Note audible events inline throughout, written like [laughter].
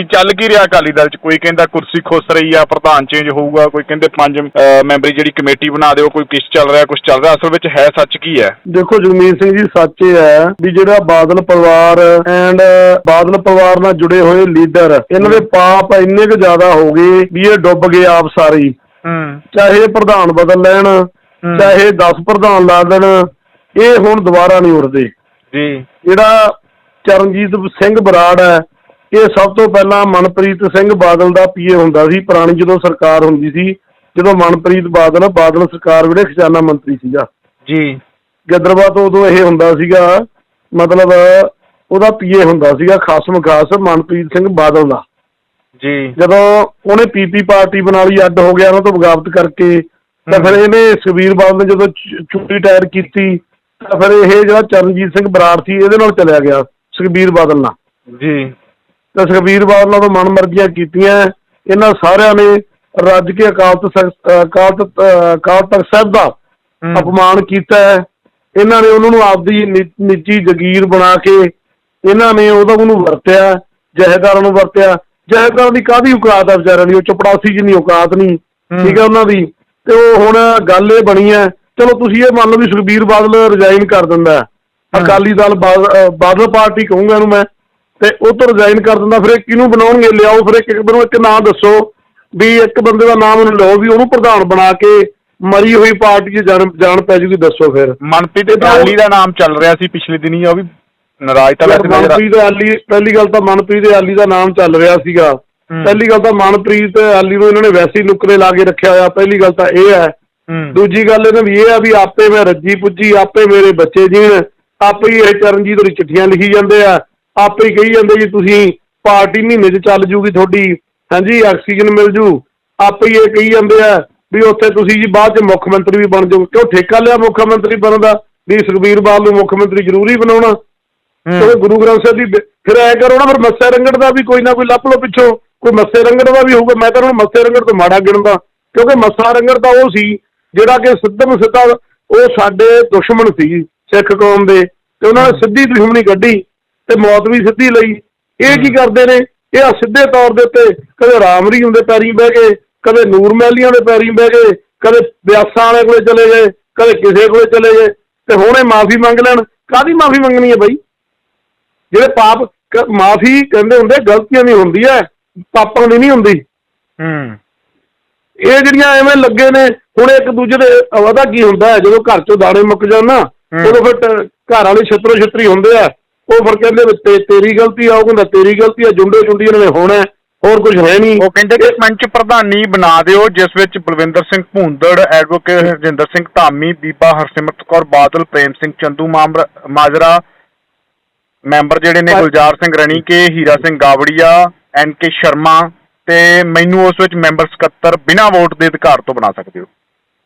ਕੀ ਚੱਲ ਕੀ ਰਿਹਾ ਅਕਾਲੀ ਦਲ ਚ? ਕੋਈ ਕਹਿੰਦਾ ਕੁਰਸੀ ਖੁੱਸ ਰਹੀ ਆ ਪ੍ਰਧਾਨ ਚੇਂਜ ਹੋਊਗਾ ਕੋਈ ਕਹਿੰਦੇ ਪੰਜ ਮੈਂਬਰੀ ਜਿਹੜੀ ਕਮੇਟੀ ਬਣਾ ਦਿਓ ਕੋਈ ਕਿਸ ਚੱਲ ਰਿਹਾ ਕੁਝ ਚੱਲ ਰਿਹਾ ਅਸਲ ਵਿੱਚ ਹੈ ਸੱਚ ਕੀ ਹੈ? ਦੇਖੋ ਜਗਮੀਤ ਸਿੰਘ ਜੀ ਸੱਚ ਇਹ ਹੈ ਵੀ ਜਿਹੜਾ ਬਾਦਲ ਪਰਿਵਾਰ ਐਂਡ ਬਾਦਲ ਪਰਿਵਾਰ ਨਾਲ ਜੁੜੇ ਹੋਏ ਲੀਡਰ ਇਹਨਾਂ ਦੇ ਪਾਪ ਇੰਨੇ ਕੁ ਜ਼ਿਆਦਾ ਹੋ ਗਏ ਵੀ ਇਹ ਡੁੱਬ ਗਏ ਆਪ ਸਾਰੇ। ਹੂੰ। ਚਾਹੇ ਪ੍ਰਧਾਨ ਬਦਲ ਲੈਣ ਚਾਹੇ 10 ਪ੍ਰਧਾਨ ਲਾ ਦੇਣ ਇਹ ਹੁਣ ਦੁਬਾਰਾ ਨਹੀਂ ਉੱਠਦੇ। ਜੀ। ਜਿਹੜਾ ਚਰਨਜੀਤ ਸਿੰਘ ਬਰਾੜ ਹੈ ਇਹ ਸਭ ਤੋਂ ਪਹਿਲਾਂ ਮਨਪ੍ਰੀਤ ਸਿੰਘ ਬਾਦਲ ਦਾ ਪੀਏ ਹੁੰਦਾ ਸੀ ਪੁਰਾਣੀ ਜਦੋਂ ਸਰਕਾਰ ਹੁੰਦੀ ਸੀ ਜਦੋਂ ਮਨਪ੍ਰੀਤ ਬਾਦਲ ਬਾਦਲ ਸਰਕਾਰ ਵੇਲੇ ਖਜ਼ਾਨਾ ਮੰਤਰੀ ਸੀਗਾ। ਜੀ। ਗਿੱਦੜਵਾ ਤੋਂ ਉਦੋਂ ਇਹ ਹੁੰਦਾ ਸੀਗਾ ਮਤਲਬ ਉਹਦਾ ਪੀਏ ਹੁੰਦਾ ਸੀਗਾ ਖਾਸਮ ਖਾਸ ਮਨਪ੍ਰੀਤ ਸਿੰਘ ਬਾਦਲ ਦਾ। ਜੀ। ਜਦੋਂ ਉਹਨੇ ਪੀਪੀ ਪਾਰਟੀ ਬਣਾ ਲਈ ਅੱਡ ਹੋ ਗਿਆ ਉਹਨਾਂ ਤੋਂ ਬਗਾਵਤ ਕਰਕੇ ਤਾਂ ਫਿਰ ਇਹਨੇ ਸੁਖਬੀਰ ਬਾਦਲ ਨੇ ਜਦੋਂ ਚ- ਚੁੱਟੀ ਟਾਇਰ ਕੀਤੀ ਤਾਂ ਫਿਰ ਇਹ ਜਿਹੜਾ ਚਰਨਜੀਤ ਸਿੰਘ ਬਰਾੜ ਸੀ ਇਹਦੇ ਨਾਲ ਚਲਿਆ ਗਿਆ ਸੁਖਬੀਰ ਬਾਦਲ ਨਾਲ। ਜੀ। ਤਾਂ ਸੁਖਬੀਰ ਬਾਦਲ ਤਾਂ ਮਨਮਰਜ਼ੀਆਂ ਕੀਤੀਆਂ। ਇਹਨਾਂ ਸਾਰਿਆਂ ਨੇ ਰੱਜ ਕੇ ਅਕਾਲ ਤਖਤ ਅਕਾਲ ਤਖਤ ਸਾਹਿਬ ਦਾ। ਅਪਮਾਨ ਕੀਤਾ ਹੈ। ਇਹਨਾਂ ਨੇ ਉਹਨਾਂ ਨੂੰ ਆਪਦੀ ਨਿੱਜੀ ਜ਼ਗੀਰ ਬਣਾ ਕੇ ਇਹਨਾਂ ਨੇ ਉਹਦਾ ਉਹਨੂੰ ਵਰਤਿਆ ਜਹੇਦਾਰਾਂ ਨੂੰ ਵਰਤਿਆ। ਜਹੇਦਾਰਾਂ ਦੀ ਕਾਹਦੀ ਔਕਾਤ ਆ ਵਿਚਾਰਿਆਂ ਦੀ? ਉਹ ਚਪੜਾਸੀ ਜਿੰਨੀ ਔਕਾਤ ਨਹੀਂ। ਠੀਕ ਹੈ ਉਹਨਾਂ ਦੀ। ਤੇ ਉਹ ਹੁਣ ਗੱਲ ਇਹ ਬਣੀ ਹੈ ਚਲੋ ਤੁਸੀਂ ਇਹ ਮੰਨ ਲਓ ਵੀ ਸੁਖਬੀਰ ਬਾਦਲ ਰਿਜ਼ਾਈਨ ਕਰ ਦਿੰਦਾ। ਅਕਾਲੀ ਦਲ ਬਾਦਲ ਪਾਰਟੀ ਕਹੂੰਗਾ ਇਹਨੂੰ ਮੈਂ। ਤੇ ਉਹ ਤੋਂ ਰਿਜ਼ਾਈਨ ਕਰ ਦਿੰਦਾ ਫਿਰ ਇਹ ਕਿਹਨੂੰ ਬਣਾਉਣਗੇ? ਲਿਆਓ ਫਿਰ ਇੱਕ ਮੈਨੂੰ ਇੱਕ ਨਾਂ ਦੱਸੋ ਵੀ ਇੱਕ ਬੰਦੇ ਦਾ ਨਾਮ ਉਹਨੂੰ ਲਓ ਵੀ ਉਹਨੂੰ ਪ੍ਰਧਾਨ ਬਣਾ ਕੇ ਮਰੀ ਹੋਈ ਪਾਰਟੀ 'ਚ ਜਾਣ ਜਾਣ ਪੈ ਜੂਗੀ ਦੱਸੋ ਫਿਰ। ਮਨਪ੍ਰੀਤ ਅਕਾਲੀ ਦਾ ਨਾਮ ਚੱਲ ਰਿਹਾ ਸੀ ਪਿਛਲੇ ਦਿਨੀ ਉਹ ਵੀ ਨਾਰਾਜ਼ ਤਾਂ ਵੈਸੇ ਮਨਪ੍ਰੀਤ ਆਲੀ ਪਹਿਲੀ ਗੱਲ ਤਾਂ ਮਨਪ੍ਰੀਤ ਆਲੀ ਦਾ ਨਾਮ ਚੱਲ ਰਿਹਾ ਸੀਗਾ। ਪਹਿਲੀ ਗੱਲ ਤਾਂ ਮਨਪ੍ਰੀਤ ਆਲੀ ਨੂੰ ਇਹਨਾਂ ਨੇ ਵੈਸੇ ਹੀ ਨੁਕਰੇ ਲਾ ਕੇ ਰੱਖਿਆ ਹੋਇਆ ਪਹਿਲੀ ਗੱਲ ਤਾਂ ਇਹ ਹੈ। ਦੂਜੀ ਗੱਲ ਇਹਨਾਂ ਦੀ ਇਹ ਆ ਵੀ ਆਪੇ ਮੈਂ ਰੱਜੀ ਪੁੱਜੀ ਆਪੇ ਮੇਰੇ ਬੱਚੇ ਜੀਣ ਆਪੇ ਹੀ ਇਹ ਚਰਨਜੀਤ ਹੋਰੀ ਚਿੱਠੀਆਂ ਲਿਖੀ ਜਾਂਦੇ ਆ। ਆਪੇ ਹੀ ਕਹੀ ਜਾਂਦੇ ਜੀ ਤੁਸੀਂ ਪਾਰਟੀ ਮਹੀਨੇ 'ਚ ਚੱਲ ਜੂਗੀ ਤੁਹਾਡੀ ਹਾਂਜੀ ਆਕਸੀਜਨ ਮਿਲ ਜੂ। ਆਪੇ ਹੀ ਇਹ ਕਹੀ ਜਾਂਦੇ ਆ ਵੀ ਉੱਥੇ ਤੁਸੀਂ ਜੀ ਬਾਅਦ 'ਚ ਮੁੱਖ ਮੰਤਰੀ ਵੀ ਬਣ ਜਾਓ ਕਿਉਂ ਠੇਕਾ ਲਿਆ ਮੁੱਖ ਮੰਤਰੀ ਬਣਨ ਦਾ? ਵੀ ਸੁਖਬੀਰ ਬਾਦਲ ਨੂੰ ਮੁੱਖ ਮੰਤਰੀ ਜ਼ਰੂਰੀ ਬਣਾਉਣਾ। ਉਹ ਗੁਰੂ ਗ੍ਰੰਥ ਸਾਹਿਬ ਦੀ ਬ- ਫਿਰ ਐ ਕਰੋ ਨਾ ਫਿਰ ਮੱਸੇ ਰੰਗੜ ਦਾ ਵੀ ਕੋਈ ਨਾ ਕੋਈ ਲੱਭ ਲਓ ਪਿੱਛੋਂ। ਕੋਈ ਮੱਸੇ ਰੰਗੜ ਦਾ ਵੀ ਹੋਊਗਾ। ਮੈਂ ਤਾਂ ਉਹਨੂੰ ਮੱਸੇ ਰੰਗੜ ਤੋਂ ਮਾੜਾ ਗਿਣਦਾ। ਕਿਉਂਕਿ ਮੱਸਾ ਰੰਗੜ ਤਾਂ ਉਹ ਸੀ ਜਿਹੜਾ ਕਿ ਸਿੱਧਮ ਸਿੱਧਾ ਉਹ ਸਾਡੇ ਦੁਸ਼ਮਣ ਸੀ ਸਿੱਖ ਕੌਮ ਦੇ। ਤੇ ਉਹਨਾਂ ਨੇ ਸਿੱਧੀ ਦੁਸ਼ਮਣੀ ਕੱਢੀ। ਤੇ ਮੌਤ ਵੀ ਸਿੱਧੀ ਲਈ। ਇਹ ਕੀ ਕਰਦੇ ਨੇ? ਇਹ ਆ ਸਿੱਧੇ ਤੌਰ ਦੇ ਉੱਤੇ ਕਦੇ ਰਾਮਰੀ ਹੁੰਦੇ ਪੈਰੀਂ ਬਹਿ ਗਏ ਕਦੇ ਨੂਰ ਮਹਿਲੀਆਂ ਦੇ ਪੈਰੀਂ ਬਹਿ ਗਏ ਕਦੇ ਬਿਆਸਾਂ ਵਾਲੇ ਕੋਲੇ ਚਲੇ ਗਏ ਕਦੇ ਕਿਸੇ ਕੋਲੇ ਚਲੇ ਗਏ। ਤੇ ਹੁਣ ਇਹ ਮਾਫੀ ਮੰਗ ਲੈਣ। ਕਾਦੀ ਮਾਫੀ ਮੰਗਣੀ ਹੈ ਬਾਈ? ਜਿਹੜੇ ਪਾਪ ਮਾਫੀ ਕਹਿੰਦੇ ਹੁੰਦੇ ਗਲਤੀਆਂ ਦੀ ਹੁੰਦੀ ਹੈ ਪਾਪਾਂ ਦੀ ਨਹੀਂ ਹੁੰਦੀ। ਹੂੰ। ਇਹ ਜਿਹੜੀਆਂ ਐਵੇਂ ਲੱਗੇ ਨੇ ਹੁਣ ਇੱਕ ਦੂਜੇ ਦੇ ਵਾਦਾ ਕੀ ਹੁੰਦਾ ਜਦੋਂ ਘਰ ਚੋਂ ਦਾਣੇ ਮੁੱਕ ਜਾਣ ਨਾ ਹੂੰ। ਉਦੋਂ ਫਿਰ ਘਰ ਵਾਲੇ ਛਤਰੋ ਛਤਰੀ ਹੁੰਦੇ ਆ। ਉਹ ਫਿਰ ਕਹਿੰਦੇ ਵੀ ਤੇ- ਤੇਰੀ ਗਲਤੀ ਆ ਉਹ ਕਹਿੰਦਾ ਤੇਰੀ ਗਲਤੀ ਆ ਜੁੰਡੇ ਜੁੰਡੀ ਇਹਨਾਂ ਨੇ ਹੋਣਾ ਹੈ, ਹੋਰ ਕੁਝ ਹੈ ਨਹੀਂ। ਉਹ ਕਹਿੰਦੇ ਕਿ ਪੰਚ ਪ੍ਰਧਾਨੀ ਬਣਾ ਦਿਓ ਜਿਸ ਵਿੱਚ ਬਲਵਿੰਦਰ ਸਿੰਘ ਭੂੰਦੜ ਐਡਵੋਕੇਟ ਹਰਜਿੰਦਰ ਸਿੰਘ ਧਾਮੀ ਬੀਬਾ ਹਰਸਿਮਰਤ ਕੌਰ ਬਾਦਲ ਪ੍ਰੇਮ ਸਿੰਘ ਚੰਦੂ ਮਾਮਰ ਮਾਜਰਾ ਮੈਂਬਰ ਜਿਹੜੇ ਨੇ ਪਰ- ਗੁਲਜ਼ਾਰ ਸਿੰਘ ਰਣੀਕੇ ਹੀਰਾ ਸਿੰਘ ਗਾਵੜੀਆ ਐਨ ਕੇ ਸ਼ਰਮਾ ਤੇ ਮੈਨੂੰ ਉਸ ਵਿੱਚ ਮੈਂਬਰ ਸਕੱਤਰ ਬਿਨਾਂ ਵੋਟ ਦੇ ਅਧਿਕਾਰ ਤੋਂ ਬਣਾ ਸਕਦੇ ਹੋ।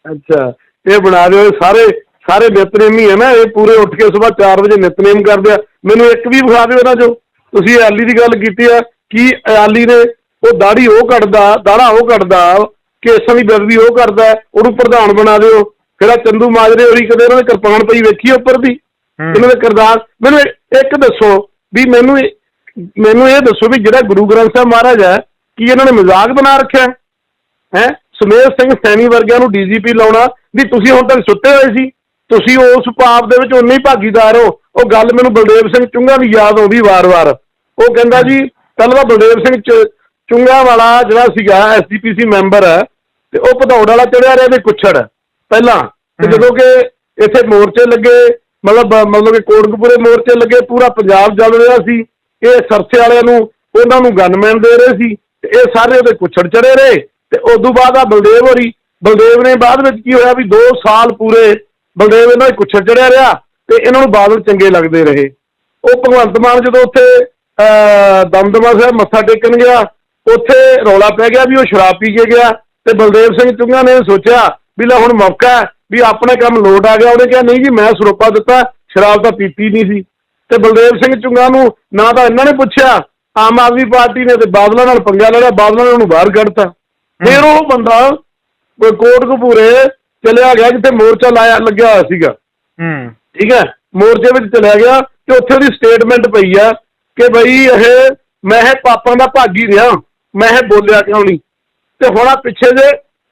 ਅੱਛਾ ਇਹ ਬਣਾ ਦਿਓ ਇਹ ਸਾਰੇ ਸਾਰੇ ਨਿਤਨੇਮੀ ਹੈ ਨਾ ਇਹ ਪੂਰੇ ਉੱਠ ਕੇ ਸਵੇਰ 4 ਵਜੇ ਨਿਤਨੇਮ ਕਰਦੇ ਆ। ਮੈਨੂੰ ਇੱਕ ਵੀ ਵਿਖਾ ਦਿਓ ਇਹਨਾਂ ਚੋਂ। ਤੁਸੀਂ ਆਲੀ ਦੀ ਗੱਲ ਕੀਤੀ ਆ ਕੀ ਆਲੀ ਨੇ ਉਹ ਦਾੜੀ ਉਹ ਕੱਟਦਾ ਦਾੜਾ ਉਹ ਕੱਟਦਾ ਕੇਸਾਂ ਦੀ ਬਦਬੀ ਉਹ ਕਰਦਾ ਉਹਨੂੰ ਪ੍ਰਧਾਨ ਬਣਾ ਦਿਓ। ਫਿਰ ਆ ਚੰਦੂ ਮਾਜਰੇ ਹੋਰੀ ਕਦੇ ਇਹਨਾਂ ਦੇ ਕਿਰਪਾਨ ਪਈ ਵੇਖੀ ਉੱਪਰ ਦੀ। ਇਹਨਾਂ ਦੇ ਕਿਰਦਾਰ। ਮੈਨੂੰ ਇੱਕ ਦੱਸੋ ਵੀ ਮੈਨੂੰ ਮੈਨੂੰ ਇਹ ਦੱਸੋ ਵੀ ਜਿਹੜਾ ਗੁਰੂ ਗ੍ਰੰਥ ਸਾਹਿਬ ਮਹਾਰਾਜ ਹੈ ਕੀ ਇਹਨਾਂ ਨੇ ਮਜ਼ਾਕ ਬਣਾ ਰੱਖਿਆ? ਹੈ? ਸੁਮੇਧ ਸਿੰਘ ਸੈਣੀ ਵਰਗਿਆਂ ਨੂੰ ਡੀਜੀਪੀ ਲਾਉਣਾ ਵੀ ਤੁਸੀਂ ਹੁਣ ਤੱਕ ਸੁੱਤੇ ਹੋਏ ਸੀ। ਤੁਸੀਂ ਉਸ ਪਾਪ ਦੇ ਵਿੱਚ ਉਨੇ ਹੀ ਭਾਗੀਦਾਰ ਹੋ। ਉਹ ਗੱਲ ਮੈਨੂੰ ਬਲਦੇਵ ਸਿੰਘ ਚੁੰਗਾ ਦੀ ਯਾਦ ਆਉਂਦੀ ਵਾਰ-ਵਾਰ। ਉਹ ਕਹਿੰਦਾ ਜੀ ਪਹਿਲਾਂ ਤਾਂ ਬਲਦੇਵ ਸਿੰਘ ਚੁੰਗਾ ਵਾਲਾ ਜਿਹੜਾ ਸੀਗਾ ਐਸਜੀਪੀਸੀ ਮੈਂਬਰ ਹੈ ਤੇ ਉਹ ਭਦੌੜ ਵਾਲਾ ਚੜਿਆ ਰਿਹਾ ਵੀ ਕੁੱਛੜ। ਪਹਿਲਾਂ ਤੇ। ਜਦੋਂ ਕਿ ਇੱਥੇ ਮੋਰਚੇ ਲੱਗੇ ਮਤਲਬ ਮਤਲਬ ਕਿ ਕੋਟਕਪੂਰੇ ਮੋਰਚੇ ਲੱਗੇ ਪੂਰਾ ਪੰਜਾਬ ਚੱਲ ਰਿਹਾ ਸੀ। ਇਹ ਸਰਸੇ ਵਾਲਿਆਂ ਨੂੰ ਉਹਨਾਂ ਨੂੰ ਗਨਮੈਨ ਦੇ ਰਹੇ ਸੀ। ਤੇ ਇਹ ਸਾਰੇ ਉਹਦੇ ਕੁੱਛੜ ਚੜੇ ਰਹੇ। ਤੇ ਉਸ ਤੋਂ ਬਾਅਦ ਆ ਬਲਦੇਵ ਹੋਰੀ। ਬਲਦੇਵ ਨੇ ਬਾਅਦ ਵਿੱਚ ਕੀ ਹੋਇਆ ਵੀ 2 ਸਾਲ ਪੂਰੇ ਬਲਦੇਵ ਇਹਨਾਂ ਦੇ ਕੁੱਛੜ ਚੜਿਆ ਰਿਹਾ ਤੇ ਇਹਨਾਂ ਨੂੰ ਬਾਦਲ ਚੰਗੇ ਲੱਗਦੇ ਰਹੇ। ਉਹ ਭਗਵੰਤ ਮਾਨ ਜਦੋਂ ਉੱਥੇ ਦਮਦਮਾ ਸਾਹਿਬ ਮੱਥਾ ਟੇਕਣ ਗਿਆ ਉੱਥੇ ਰੌਲਾ ਪੈ ਗਿਆ ਵੀ ਉਹ ਸ਼ਰਾਬ ਪੀ ਕੇ ਗਿਆ ਤੇ ਬਲਦੇਵ ਸਿੰਘ ਚੁੰਗਾ ਨੇ ਸੋਚਿਆ ਵੀ ਲੈ ਹੁਣ ਮੌਕਾ ਵੀ ਆਪਣੇ ਕੰਮ ਲੋਟ ਆ ਗਿਆ। ਉਹਨੇ ਕਿਹਾ ਨਹੀਂ ਜੀ ਮੈਂ ਸਰੋਪਾ ਦਿੱਤਾ ਸ਼ਰਾਬ ਤਾਂ ਪੀਤੀ ਨਹੀਂ ਸੀ। ਤੇ ਬਲਦੇਵ ਸਿੰਘ ਚੁੰਗਾ ਨੂੰ ਨਾ ਤਾਂ ਇਹਨਾਂ ਨੇ ਪੁੱਛਿਆ ਆਮ ਆਦਮੀ ਪਾਰਟੀ ਨੇ ਤੇ ਬਾਦਲਾਂ ਨਾਲ ਪੰਗਾ ਲੜਿਆ ਬਾਦਲਾਂ ਨੇ ਉਹਨੂੰ ਬਾਹਰ ਕੱਢਤਾ। ਫਿਰ ਉਹ ਬੰਦਾ ਕੋਈ ਕੋਟਕਪੂਰੇ ਚਲਿਆ ਗਿਆ ਜਿੱਥੇ ਮੋਰਚਾ ਲਾਇਆ ਲੱਗਿਆ ਹੋਇਆ ਸੀਗਾ। ਹੂੰ। ਠੀਕ ਹੈ? ਮੋਰਚੇ ਵਿੱਚ ਚਲਿਆ ਗਿਆ ਤੇ ਉੱਥੇ ਉਹਦੀ ਸਟੇਟਮੈਂਟ ਪਈ ਆ ਕਿ ਬਈ ਇਹ ਮੈਂ ਇਹ ਪਾਪਾਂ ਦਾ ਭਾਗੀ ਰਿਹਾ ਮੈਂ ਇਹ ਬੋਲਿਆ ਕਿਉਂ ਨਹੀਂ? ਤੇ ਹੁਣ ਆ ਪਿੱਛੇ ਜੇ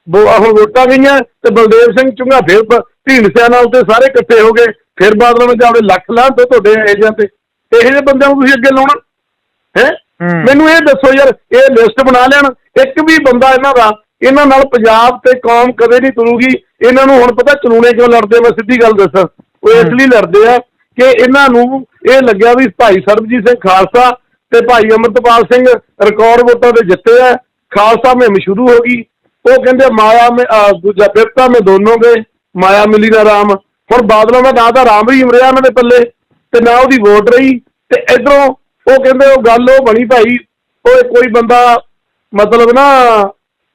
ਹੁਣ ਵੋਟਾਂ ਗਈਆਂ ਤੇ ਬਲਦੇਵ ਸਿੰਘ ਚੁੰਗਾ ਫਿਰ ਢੀਂਡਸਿਆਂ ਨਾਲ ਤੇ ਸਾਰੇ ਇਕੱਠੇ ਹੋ ਗਏ ਫਿਰ ਬਾਦਲਾਂ ਵਿੱਚ ਜਾਵੇ ਲੱਖ ਲਾਂ ਤੇ ਤੁਹਾਡੇ ਏਜਾਂ ਤੇ। ਇਹੋ ਜਿਹੇ ਬੰਦਿਆਂ ਨੂੰ ਤੁਸੀਂ ਅੱਗੇ ਲਾਉਣਾ ਹੂੰ। ਮੈਨੂੰ ਇਹ ਦੱਸੋ ਯਾਰ ਇਹ ਲਿਸਟ ਬਣਾ ਲੈਣ ਇੱਕ ਵੀ ਬੰਦਾ ਇਹਨਾਂ ਦਾ ਇਹਨਾਂ ਨਾਲ ਪੰਜਾਬ ਤੇ ਕੌਮ ਕਦੇ ਨਹੀਂ ਤੁਰੂਗੀ। ਇਹਨਾਂ ਨੂੰ ਹੁਣ ਪਤਾ ਚਲੂਣੇ ਕਿਉਂ ਲੜਦੇ ਮੈਂ ਸਿੱਧੀ ਗੱਲ ਦੱਸਾਂ। ਉਹ ਇਸ ਲਈ ਲੜਦੇ ਆ ਕਿ ਇਹਨਾਂ ਨੂੰ ਇਹ ਲੱਗਿਆ ਵੀ ਭਾਈ ਸਰਬਜੀਤ ਸਿੰਘ ਖਾਲਸਾ ਤੇ ਭਾਈ ਅਮਰਤਪਾਲ ਸਿੰਘ ਰਿਕਾਰਡ ਵੋਟਾਂ ਤੇ ਜਿੱਤੇ ਆ। ਖਾਲਸਾ ਮੁਹਿੰਮ ਸ਼ੁਰੂ ਹੋ ਗਈ। ਉਹ ਕਹਿੰਦੇ ਮਾਇਆ ਮੇ ਦੂਜਾ ਬਿਰਤਾ ਮੇ ਦੋਨੋਂ ਗਏ ਮਾਇਆ ਮਿਲੀ ਦਾ ਰਾਮ। ਹੁਣ ਬਾਦਲਾਂ ਦਾ ਨਾਂ ਤਾਂ ਰਾਮ ਰਹੀਮ ਰਿਹਾ ਉਹਨਾਂ ਦੇ ਪੱਲੇ ਤੇ ਨਾ ਉਹਦੀ ਵੋਟ ਰਹੀ। ਤੇ ਇਧਰੋਂ ਉਹ ਕਹਿੰਦੇ ਉਹ ਗੱਲ ਉਹ ਬਣੀ ਭਾਈ ਉਹ ਕੋਈ ਬੰਦਾ ਮਤਲਬ ਨਾ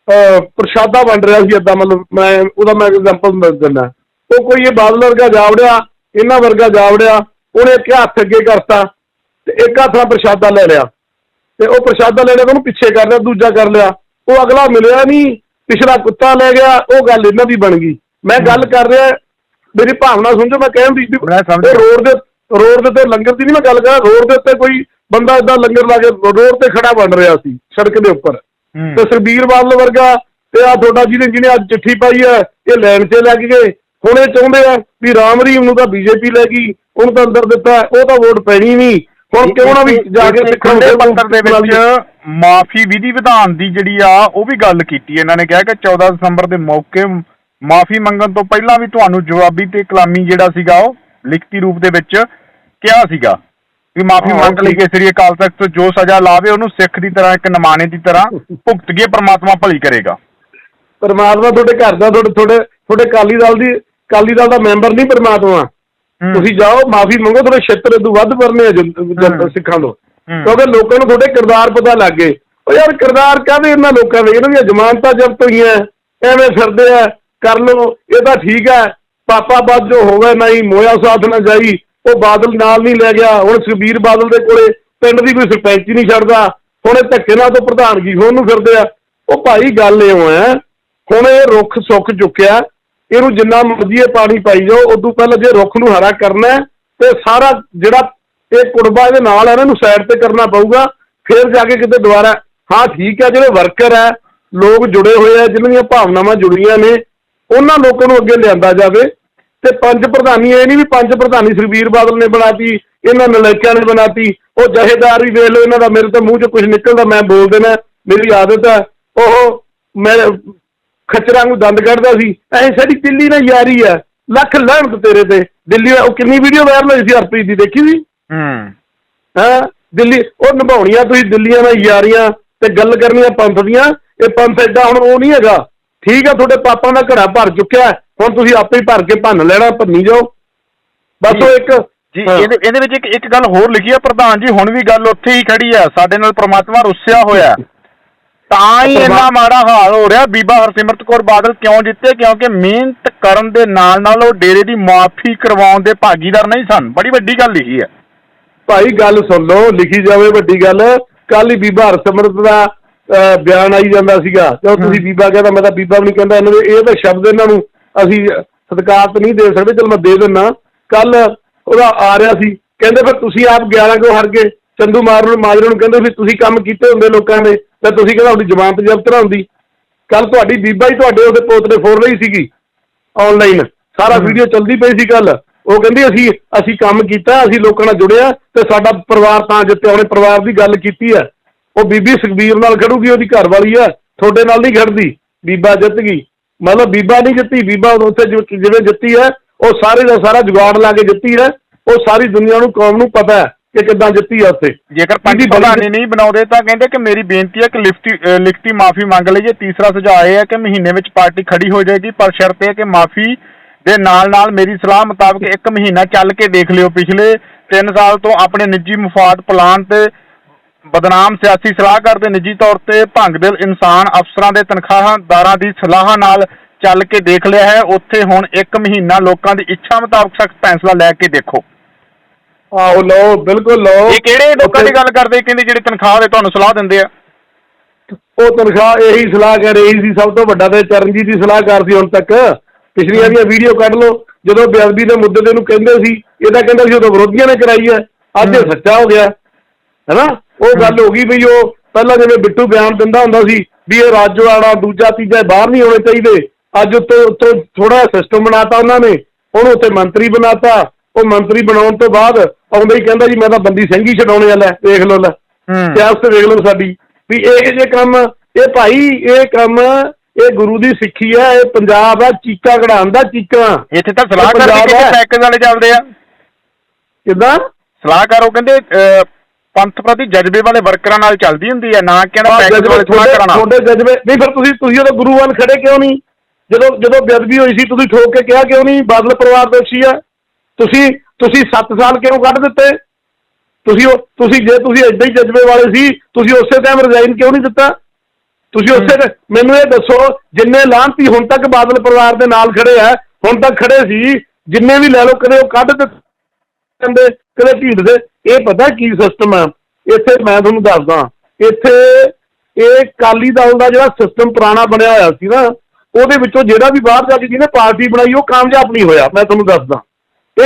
ਪ੍ਰਸ਼ਾਦਾ ਵੰਡ ਰਿਹਾ ਸੀ ਏਦਾਂ ਮਤਲਬ ਮੈਂ ਉਹਦਾ ਮੈਂ ਐਗਜ਼ਾਮਪਲ ਦਿੰਦਾ। ਉਹ ਕੋਈ ਇਹ ਬਾਦਲ ਵਰਗਾ ਜਾਵੜਿਆ ਇਹਨਾਂ ਵਰਗਾ ਜਾਵੜਿਆ ਉਹਨੇ ਇੱਕ ਹੱਥ ਅੱਗੇ ਕਰਤਾ ਤੇ ਇੱਕ ਹੱਥ ਨਾਲ ਪ੍ਰਸ਼ਾਦਾ ਲੈ ਲਿਆ। ਤੇ ਉਹ ਪ੍ਰਸ਼ਾਦਾ ਲੈ ਲਿਆ ਤੇ ਉਹਨੂੰ ਪਿੱਛੇ ਕਰ ਲਿਆ ਦੂਜਾ ਕਰ ਲਿਆ। ਉਹ ਅਗਲਾ ਮਿਲਿਆ ਨਹੀਂ ਪਿਛਲਾ ਕੁੱਤਾ ਲੈ ਗਿਆ ਉਹ ਗੱਲ ਇਹਨਾਂ ਦੀ ਬਣ ਗਈ। ਮੈਂ ਗੱਲ ਕਰ ਰਿਹਾ ਮੇਰੀ ਭਾਵਨਾ ਸਮਝੋ ਮੈਂ ਕਹਿਣ ਦੀ ਰੋਡ ਦੇ ਰੋਡ ਦੇ ਉੱਤੇ ਲੰਗਰ ਦੀ ਨਹੀਂ ਮੈਂ ਗੱਲ ਕਰ ਰੋਡ ਦੇ ਉੱਤੇ ਕੋਈ ਬੰਦਾ ਇਦਾਂ ਲੰਗਰ ਲਾ ਕੇ ਰੋਡ ਤੇ ਖੜਾ ਬਣ ਰਿਹਾ ਸੀ ਸੜਕ ਦੇ ਉੱਪਰ। ਤੇ ਸਰਬੀਰ ਬਾਦਲ ਵਰਗਾ ਤੇ ਆ ਤੁਹਾਡਾ ਜਿਹਨੇ ਜਿਹਨੇ ਅੱਜ ਚਿੱਠੀ ਪਾਈ ਹੈ ਇਹ ਲੈਣ 'ਚ ਲੱਗ ਗਏ। ਹੁਣ ਇਹ ਚਾਹੁੰਦੇ ਆ ਵੀ ਰਾਮ ਰਹੀਮ ਨੂੰ ਤਾਂ ਬੀਜੇਪੀ ਲੈ ਗਈ ਉਹਨੂੰ ਤਾਂ ਅੰਦਰ ਦਿੱਤਾ ਉਹ ਤਾਂ ਵੋਟ ਪੈਣੀ ਨਹੀਂ। ਹੁਣ ਕਿਉਂ ਨਾ ਵੀ ਜਾ ਕੇ ਸਿੱਖਣ ਖੰਡੇ ਪੱਤਰ ਦੇ ਵਿੱਚ ਮਾਫੀ ਵਿਧੀ ਵਿਧਾਨ ਦੀ ਜਿਹੜੀ ਆ ਉਹ ਵੀ ਗੱਲ ਕੀਤੀ ਇਹਨਾਂ ਨੇ ਕਿਹਾ ਕਿ 14 ਦਸੰਬਰ ਦੇ ਮੌਕੇ ਮਾਫੀ ਮੰਗਣ ਤੋਂ ਪਹਿਲਾਂ ਵੀ ਤੁਹਾਨੂੰ ਜਵਾਬੀ ਤੇ ਕਲਾਮੀ ਜਿਹੜਾ ਸੀਗਾ ਉਹ ਲਿਖਤੀ ਰੂਪ ਦੇ ਵਿੱਚ ਕਿਹਾ ਸੀਗਾ। ਵੀ ਮਾਫੀ ਮੰਗ ਲਈ। ਕਿ ਸ੍ਰੀ ਅਕਾਲ ਤਖਤ ਤੋਂ ਜੋ ਸਜ਼ਾ ਲਾਵੇ ਉਹਨੂੰ ਸਿੱਖ ਦੀ ਤਰ੍ਹਾਂ ਇੱਕ ਨਮਾਣੇ ਦੀ ਤਰ੍ਹਾਂ [laughs] ਭੁਗਤਗੇ ਪ੍ਰਮਾਤਮਾ ਭਲੀ ਕਰੇਗਾ ਪਰਮਾਤਮਾ ਤੁਹਾਡੇ ਘਰ ਦਾ ਤੁਹਾਡੇ ਤੁਹਾਡੇ ਤੁਹਾਡੇ ਕਾਲੀ ਦਲ ਦੀ ਕਾਲੀ ਦਲ ਦਾ ਮੈਂਬਰ ਨਹੀਂ ਪਰਮਾਤਮਾ। ਤੁਸੀਂ ਜਾਓ ਮਾਫੀ ਮੰਗੋ ਤੁਹਾਡੇ ਛੇਤਰ ਤੋਂ ਵੱਧ ਭਰਨੇ ਆ। ਸਿੱਖਾਂ ਤੋਂ। ਕਿਉਂਕਿ ਲੋਕਾਂ ਨੂੰ ਤੁਹਾਡੇ ਕਿਰਦਾਰ ਪਤਾ ਲੱਗ ਗਏ ਉਹ ਯਾਰ ਕਿਰਦਾਰ ਕਾਹਦੇ ਇਹਨਾਂ ਲੋਕਾਂ ਦੇ ਇਹਨਾਂ ਦੀਆਂ ਜ਼ਮਾਨਤਾਂ ਜ਼ਬਤ ਹੋਈਆਂ ਐਵੇਂ ਫਿਰਦੇ ਆ ਕਰ ਲਓ ਇਹ ਤਾਂ ਠੀਕ ਹੈ ਪਾਪਾ ਬਾਦ ਜੋ ਹੋਵੇ ਨਹੀਂ ਮੋਇਆ ਸਾਥ ਨਾ ਜਾਈ ਉਹ ਬਾਦਲ ਨਾਲ ਨਹੀਂ ਲੈ ਗਿਆ। ਹੁਣ ਸੁਖਬੀਰ ਬਾਦਲ ਦੇ ਕੋਲੇ ਪਿੰਡ ਦੀ ਕੋਈ ਸਰਪੰਚ ਹੀ ਨਹੀਂ ਛੱਡਦਾ। ਹੁਣ ਇਹ ਧੱਕੇ ਨਾਲ ਤੋਂ ਪ੍ਰਧਾਨਗੀ ਹੋਣ ਨੂੰ ਫਿਰਦੇ ਆ। ਉਹ ਭਾਈ ਗੱਲ ਇਉਂ ਹੈ ਹੁਣ ਇਹ ਰੁੱਖ ਸੁੱਕ ਚੁੱਕਿਆ। ਇਹਨੂੰ ਜਿੰਨਾ ਮਰਜ਼ੀ ਇਹ ਪਾਣੀ ਪਾਈ ਜਾਓ, ਉਦੋਂ ਪਹਿਲਾਂ ਜੇ ਰੁੱਖ ਨੂੰ ਹਰਾ ਕਰਨਾ ਤੇ ਸਾਰਾ ਜਿਹੜਾ ਇਹ ਕੁੜਬਾ ਇਹਦੇ ਨਾਲ ਹੈ ਨਾ, ਇਹਨੂੰ ਸਾਈਡ ਤੇ ਕਰਨਾ ਪਊਗਾ। ਫਿਰ ਜਾ ਕੇ ਕਿਤੇ ਦੁਬਾਰਾ, ਹਾਂ ਠੀਕ ਹੈ, ਜਿਹੜੇ ਵਰਕਰ ਹੈ, ਲੋਕ ਜੁੜੇ ਹੋਏ ਆ, ਜਿਨ੍ਹਾਂ ਦੀਆਂ ਭਾਵਨਾਵਾਂ ਜੁੜੀਆਂ ਨੇ, ਉਹਨਾਂ ਲੋਕਾਂ ਨੂੰ ਅੱਗੇ ਲਿਆਂਦਾ ਜਾਵੇ। ਤੇ ਪੰਜ ਪ੍ਰਧਾਨੀ ਇਹ ਨਹੀਂ ਵੀ ਪੰਜ ਪ੍ਰਧਾਨੀ ਸੁਖਬੀਰ ਬਾਦਲ ਨੇ ਬਣਾਤੀ ਇਹਨਾਂ ਨਲਾਇਕਾਂ ਨੇ ਬਣਾਤੀ ਉਹ ਜਹੇਦਾਰ ਵੀ ਵੇਖ ਲਓ ਇਹਨਾਂ ਦਾ ਮੇਰੇ ਤਾਂ ਮੂੰਹ 'ਚ ਕੁਝ ਨਿਕਲਦਾ ਮੈਂ ਬੋਲ ਦੇਣਾ ਮੇਰੀ ਆਦਤ ਹੈ ਉਹ ਮੈਂ ਖਚਰਾਂ ਨੂੰ ਦੰਦ ਕੱਢਦਾ ਸੀ ਐ ਸਾਡੀ ਦਿੱਲੀ ਨਾਲ ਯਾਰੀ ਆ ਲੱਖ ਲਾਹਣਤ ਤੇਰੇ ਤੇ। ਦਿੱਲੀ ਉਹ ਕਿੰਨੀ ਵੀਡੀਓ ਵਾਇਰਲ ਹੋਈ ਸੀ ਹਰਪ੍ਰੀਤ ਦੀ ਦੇਖੀ ਸੀ? ਹੂੰ। ਹਾਂ? ਦਿੱਲੀ ਉਹ ਨਿਭਾਉਣੀਆਂ ਤੁਸੀਂ ਦਿੱਲੀਆਂ ਨਾਲ ਯਾਰੀਆਂ ਤੇ ਗੱਲ ਕਰਨੀਆਂ ਪੰਥ ਦੀਆਂ ਇਹ ਪੰਥ ਐਡਾ ਹੁਣ ਉਹ ਨਹੀਂ ਹੈਗਾ। ਠੀਕ ਆ ਤੁਹਾਡੇ ਪਾਪਾਂ ਦਾ ਘੜਾ ਭਰ ਚੁੱਕਿਆ। ਹੈ, ਹੁਣ ਤੁਸੀਂ ਆਪੇ ਹੀ ਭਰ ਕੇ ਭੰਨ ਲੈਣਾ ਭੰਨੀ ਜਾਓ। ਬਸ ਉਹ ਇੱਕ ਜੀ ਹਾਂ। ਇਹਦੇ ਇਹਦੇ ਵਿੱਚ ਇੱਕ ਇੱਕ ਗੱਲ ਹੋਰ ਲਿਖੀ ਆ ਪ੍ਰਧਾਨ ਜੀ ਹੁਣ ਵੀ ਗੱਲ ਉੱਥੇ ਹੀ ਖੜੀ ਆ। ਸਾਡੇ ਨਾਲ ਪ੍ਰਮਾਤਮਾ ਰੁੱਸਿਆ ਹੋਇਆ ਤਾਂ ਹੀ ਇੰਨਾ ਮਾੜਾ ਹਾਲ ਹੋ ਰਿਹਾ। ਬੀਬਾ ਹਰਸਿਮਰਤ ਕੌਰ ਬਾਦਲ ਕਿਉਂ ਜਿੱਤੇ? ਕਿਉਂਕਿ ਮਿਹਨਤ ਕਰਨ ਦੇ ਨਾਲ ਨਾਲ ਉਹ ਡੇਰੇ ਦੀ ਮਾਫੀ ਕਰਵਾਉਣ ਦੇ ਭਾਗੀਦਾਰ ਨਹੀਂ ਸਨ। ਬੜੀ ਵੱਡੀ ਗੱਲ ਲਿਖੀ ਹੈ। ਭਾਈ ਗੱਲ ਸੁਣ ਲਓ ਲਿਖੀ ਜਾਵੇ ਵੱਡੀ ਗੱਲ। ਕੱਲ ਹੀ ਬੀਬਾ ਹਰਸਿਮਰਤ ਦਾ ਅਹ, ਬਿਆਨ ਆਈ ਜਾਂਦਾ ਸੀਗਾ। ਤੇ ਉਹ ਤੁਸੀਂ। ਬੀਬਾ ਕਹਿੰਦਾ ਮੈਂ ਤਾਂ ਬੀਬਾ ਵੀ ਨਹੀਂ ਕਹਿੰਦਾ। ਇਹਨਾਂ ਦੇ ਇਹ ਤਾਂ ਸ਼ਬਦ ਇਹਨਾਂ ਨੂੰ ਅਸੀਂ ਸਤਿਕਾਰ ਤਾਂ ਨਹੀਂ ਦੇ ਸਕਦੇ ਚਲ ਮੈਂ ਦੇ ਦਿੰਨਾ। ਕੱਲ ਉਹਦਾ ਆ ਰਿਹਾ ਸੀ ਕਹਿੰਦੇ ਫਿਰ ਤੁਸੀਂ ਆਪ 11 ਕਿਉਂ ਹਰ ਗਏ? ਚੰਦੂ ਮਾਰਨ ਨੂੰ ਮਾਜਰੇ ਨੂੰ ਕਹਿੰਦੇ ਵੀ ਤੁਸੀਂ ਕੰਮ ਕੀਤੇ ਹੁੰਦੇ ਲੋਕਾਂ ਦੇ ਤੇ ਤੁਸੀਂ ਕਹਿੰਦਾ ਤੁਹਾਡੀ ਜ਼ਮਾਨਤ ਜ਼ਬਤ ਨਾ ਹੁੰਦੀ। ਕੱਲ ਤੁਹਾਡੀ ਬੀਬਾ ਹੀ ਤੁਹਾਡੇ ਉਹਦੇ ਪੋਤਰੇ ਫੋਰ ਰਹੀ ਸੀਗੀ ਆਨਲਾਈਨ ਸਾਰਾ। ਵੀਡੀਓ ਚੱਲਦੀ ਪਈ ਸੀ ਕੱਲ। ਉਹ ਕਹਿੰਦੀ ਅਸੀਂ ਅਸੀਂ ਕੰਮ ਕੀਤਾ ਅਸੀਂ ਲੋਕਾਂ ਨਾਲ ਜੁੜਿਆ ਤੇ ਸਾਡਾ ਪਰਿਵਾਰ ਤਾਂ ਜਿੱਤੇ ਉਹਨੇ ਪਰਿਵਾਰ ਦੀ ਗੱਲ ਕੀਤੀ ਹੈ। ਉਹ ਬੀਬੀ ਸੁਖਬੀਰ ਨਾਲ ਖੜੂਗੀ ਉਹਦੀ ਘਰ ਵਾਲੀ ਆ ਤੁਹਾਡੇ ਨਾਲ ਨਹੀਂ ਖੜਦੀ। ਬੀਬਾ ਜਿੱਤ ਗਈ। ਮਤਲਬ ਬੀਬਾ ਨਹੀਂ ਜਿੱਤੀ ਬੀਬਾ ਉੱਥੇ ਜਿਵੇਂ ਜਿੱਤੀ ਹੈ ਉਹ ਸਾਰੇ ਦਾ ਸਾਰਾ ਜੁਗਾੜ ਲਾ ਕੇ ਜਿੱਤੀ ਹੈ ਉਹ ਸਾਰੀ ਦੁਨੀਆ ਨੂੰ ਕੌਮ ਨੂੰ ਪਤਾ ਹੈ ਕਿ ਕਿੱਦਾਂ ਜਿੱਤੀ ਹੈ ਉੱਥੇ। ਜੇਕਰ ਪੰਜ ਪ੍ਰਧਾਨੀ ਨਹੀਂ ਬਣਾਉਂਦੇ ਤਾਂ ਕਹਿੰਦੇ ਕਿ ਮੇਰੀ ਬੇਨਤੀ ਹੈ ਕਿ ਲਿਖਤੀ ਲਿਖਤੀ ਮਾਫੀ ਮੰਗ ਲਈਏ ਤੀਸਰਾ ਸੁਝਾਅ ਇਹ ਹੈ ਕਿ ਮਹੀਨੇ ਵਿੱਚ ਪਾਰਟੀ ਖੜੀ ਹੋ ਜਾਏਗੀ ਪਰ ਸ਼ਰਤ ਇਹ ਹੈ ਕਿ ਮਾਫੀ ਦੇ ਨਾਲ ਨਾਲ ਮੇਰੀ ਸਲਾਹ ਮੁਤਾਬਕ ਇੱਕ ਮਹੀਨਾ ਚੱਲ ਕੇ ਦੇਖ ਲਿਓ ਪਿਛਲੇ 3 ਸਾਲ ਤੋਂ ਆਪਣੇ ਨਿੱਜੀ ਮਫਾਦ ਪਲਾਨ ਤੇ ਬਦਨਾਮ ਸਿਆਸੀ ਸਲਾਹਕਾਰ ਦੇ ਨਿੱਜੀ ਤੌਰ ਤੇ ਭੰਗਦਿਲ ਇਨਸਾਨ ਅਫਸਰਾਂ ਦੇ ਤਨਖਾਹਦਾਰਾਂ ਦੀ ਸਲਾਹ ਨਾਲ ਚੱਲ ਕੇ ਦੇਖ ਲਿਆ ਹੈ। ਉੱਥੇ ਹੁਣ ਇੱਕ ਮਹੀਨਾ ਲੋਕਾਂ ਦੀ ਇੱਛਾ ਮੁਤਾਬਕ ਸਖਤ ਫੈਸਲਾ ਲੈ ਕੇ ਦੇਖੋ। ਆਹੋ ਲਓ ਬਿਲਕੁਲ ਲਓ। ਇਹ ਕਿਹੜੇ ਲੋਕਾਂ ਦੀ ਗੱਲ ਕਰਦੇ? ਕਹਿੰਦੇ ਜਿਹੜੇ ਤਨਖਾਹ ਦੇ ਤੁਹਾਨੂੰ ਸਲਾਹ ਦਿੰਦੇ ਆ। ਉਹ ਤਨਖਾਹ ਇਹੀ ਸਲਾਹ ਕਰ ਰਹੀ ਸੀ ਸਭ ਤੋਂ ਵੱਡਾ ਤੇ ਚਰਨਜੀਤ ਦੀ ਸਲਾਹਕਾਰ ਸੀ ਹੁਣ ਤੱਕ। ਪਿਛਲੀਆਂ ਦੀਆਂ ਵੀਡੀਓ ਕੱਢ ਲਓ ਜਦੋਂ ਬੇਅਦਬੀ ਦੇ ਮੁੱਦੇ ਦੇ ਨੂੰ ਕਹਿੰਦੇ ਸੀ ਇਹ ਤਾਂ ਕਹਿੰਦਾ ਸੀ ਉਦੋਂ ਵਿਰੋਧੀਆਂ ਨੇ ਕਰਾਈ ਹੈ। ਅੱਜ। ਸੱਚਾ ਹੋ ਗਿਆ ਹੈਨਾ ਉਹ ਗੱਲ ਹੋ ਗਈ ਵੀ ਉਹ ਪਹਿਲਾਂ ਜਿਵੇਂ ਬਿੱਟੂ ਬਿਆਨ ਦਿੰਦਾ ਹੁੰਦਾ ਸੀ ਵੀ ਇਹ ਰਾਜਵਾੜਾ ਦੂਜਾ ਤੀਜਾ ਬਾਹਰ ਨਹੀਂ ਹੋਣੇ ਚਾਹੀਦੇ। ਅੱਜ ਉੱਤੋਂ ਉੱਤੋਂ ਥੋੜਾ ਸਿਸਟਮ ਬਣਾਤਾ ਉਹਨਾਂ ਨੇ। ਉਹਨੂੰ ਉੱਥੇ ਮੰਤਰੀ ਬਣਾਤਾ। ਉਹ ਮੰਤਰੀ ਬਣਾਉਣ ਤੋਂ ਬਾਅਦ ਆਉਂਦਾ ਹੀ ਕਹਿੰਦਾ ਜੀ ਮੈਂ ਤਾਂ ਬੰਦੀ ਸਿੰਘ ਹੀ ਛਡਾਉਣੇ ਆ ਲੈ ਦੇਖ ਲਓ ਲੈ। ਸਿਆਸਤ ਦੇਖ ਲਓ ਸਾਡੀ। ਵੀ ਇਹ ਜੇ ਕੰਮ ਇਹ ਭਾਈ ਇਹ ਕੰਮ ਇਹ ਗੁਰੂ ਦੀ ਸਿੱਖੀ ਹੈ ਇਹ ਪੰਜਾਬ ਹੈ ਚੀਕਾ ਕਢਾਉਣ ਦਾ ਚੀਕਾਂ। ਇੱਥੇ ਤਾਂ ਸਲਾਹਕਾਰ। ਕਹਿੰਦੇ ਪੈਕੇਜ ਵਾਲੇ ਚੱਲਦੇ ਆ। ਕਿਦਾਂ? ਸਲਾਹਕਾਰ ਉਹ ਕਹਿੰਦੇ ਪੰਥ ਪ੍ਰਤੀ ਜਜ਼ਬੇ ਵਾਲੇ ਵਰਕਰਾਂ ਨਾਲ ਚੱਲਦੀ ਹੁੰਦੀ ਹੈ ਨਾ ਕਿ ਨਾ ਜਜ਼ਬੇ ਵਾਲੇ ਸਲਾਹਕਾਰਾਂ ਨਾਲ ਤੁਹਾਡੇ ਜਜ਼ਬੇ ਨਹੀਂ ਫਿਰ ਤੁਸੀਂ ਤੁਸੀਂ ਉਦੋਂ ਗੁਰੂ ਵੱਲ ਖੜੇ ਕਿਉਂ ਨਹੀਂ? ਜਦੋਂ ਜਦੋਂ ਬੇਅਦਬੀ ਹੋਈ ਸੀ ਤੁਸੀਂ ਠੋਕ ਕੇ ਕਿਹਾ ਕਿਉਂ ਨਹੀਂ ਬਾਦਲ ਪਰਿਵਾਰ ਦੋਸ਼ੀ ਆ। ਤੁਸੀਂ ਤੁਸੀਂ 7 ਸਾਲ ਕਿਉਂ ਕੱਢ ਦਿੱਤੇ? ਤੁਸੀਂ ਉਹ ਤੁਸੀਂ ਜੇ ਤੁਸੀਂ ਏਦਾਂ ਹੀ ਜਜ਼ਬੇ ਵਾਲੇ ਸੀ ਤੁਸੀਂ ਉਸੇ ਟਾਈਮ ਰਿਜ਼ਾਈਨ ਕਿਉਂ ਨਹੀਂ ਦਿੱਤਾ? ਤੁਸੀਂ ਉਸੇ ਮੈਨੂੰ ਇਹ ਦੱਸੋ ਜਿੰਨੇ ਲਾਂਤੀ ਹੁਣ ਤੱਕ ਬਾਦਲ ਪਰਿਵਾਰ ਦੇ ਨਾਲ ਖੜੇ ਆ ਹੁਣ ਤੱਕ ਖੜੇ ਸੀ ਜਿੰਨੇ ਵੀ ਲੈ ਲਓ ਕਦੇ ਉਹ ਕੱਢ ਦਿੱਤੇ? ਕਹਿੰਦੇ ਕਦੇ ਢੀਡ ਦੇ। ਇਹ ਪਤਾ ਕੀ ਸਿਸਟਮ ਆ? ਇੱਥੇ ਮੈਂ ਤੁਹਾਨੂੰ ਦੱਸਦਾ। ਇੱਥੇ ਇਹ ਕਾਲੀ ਦਲ ਦਾ ਜਿਹੜਾ ਸਿਸਟਮ ਪੁਰਾਣਾ ਬਣਿਆ ਹੋਇਆ ਸੀ ਨਾ ਉਹਦੇ ਵਿੱਚੋਂ ਜਿਹੜਾ ਵੀ ਬਾਹਰ ਜਾ ਕੇ ਜਿਹਨੇ ਪਾਰਟੀ ਬਣਾਈ ਉਹ ਕਾਮਯਾਬ ਨਹੀਂ ਹੋਇਆ। ਮੈਂ ਤੁਹਾਨੂੰ ਦੱਸਦਾ।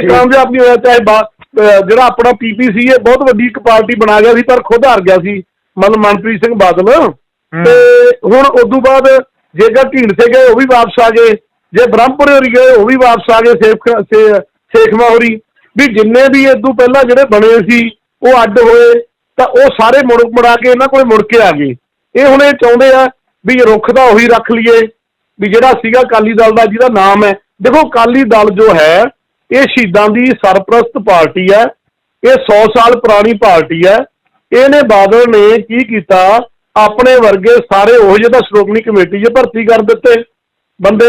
ਇਹ। ਕਾਮਯਾਬ ਨਹੀਂ ਹੋਇਆ ਚਾਹੇ ਜਿਹੜਾ ਆਪਣਾ ਪੀਪੀਸੀ ਇਹ ਬਹੁਤ ਵੱਡੀ ਇੱਕ ਪਾਰਟੀ ਬਣਾ ਗਿਆ ਸੀ ਪਰ ਖੁਦ ਹਾਰ ਗਿਆ ਸੀ ਮਤਲਬ ਮਨਪ੍ਰੀਤ ਸਿੰਘ ਬਾਦਲ। ਤੇ ਹੁਣ ਉਦੋਂ ਬਾਅਦ ਜੇਗਾ ਢੀਂਡਸੇ ਗਏ ਉਹ ਵੀ ਵਾਪਸ ਆ ਗਏ। ਜੇ ਬ੍ਰਹਮਪੁਰ ਹੋਰੀ ਗਏ ਉਹ ਵੀ ਵਾਪਸ ਆ ਗਏ ਸੇਖ ਸੇ- ਸੇਖਵਾਂ ਹੋਰੀ। ਵੀ ਜਿੰਨੇ ਵੀ ਇਦੋਂ ਪਹਿਲਾਂ ਜਿਹੜੇ ਬਣੇ ਸੀ, ਉਹ ਅੱਡ ਹੋਏ, ਤਾਂ ਉਹ ਸਾਰੇ ਮੁੜ ਮੁੜਾ ਕੇ ਇਹਨਾਂ ਕੋਲ ਮੁੜ ਕੇ ਆ ਗਏ। ਇਹ ਹੁਣ ਇਹ ਚਾਹੁੰਦੇ ਆ ਵੀ ਰੁੱਖ ਦਾ ਉਹੀ ਰੱਖ ਲਈਏ, ਵੀ ਜਿਹੜਾ ਸੀਗਾ ਅਕਾਲੀ ਦਲ ਦਾ, ਜਿਹਦਾ ਨਾਮ ਹੈ। ਦੇਖੋ, ਅਕਾਲੀ ਦਲ ਜੋ ਹੈ, ਇਹ ਸ਼ਹੀਦਾਂ ਦੀ ਸਰਪ੍ਰਸਤ ਪਾਰਟੀ ਹੈ। ਇਹ 100 ਸਾਲ ਪੁਰਾਣੀ ਪਾਰਟੀ ਹੈ। ਇਹਨੇ ਬਾਦਲ ਨੇ ਕੀ ਕੀਤਾ? ਆਪਣੇ ਵਰਗੇ ਸਾਰੇ ਉਹ ਜਿਹੇ ਤਾਂ ਸ਼੍ਰੋਮਣੀ ਕਮੇਟੀ 'ਚ ਭਰਤੀ ਕਰ ਦਿੱਤੇ। ਬੰਦੇ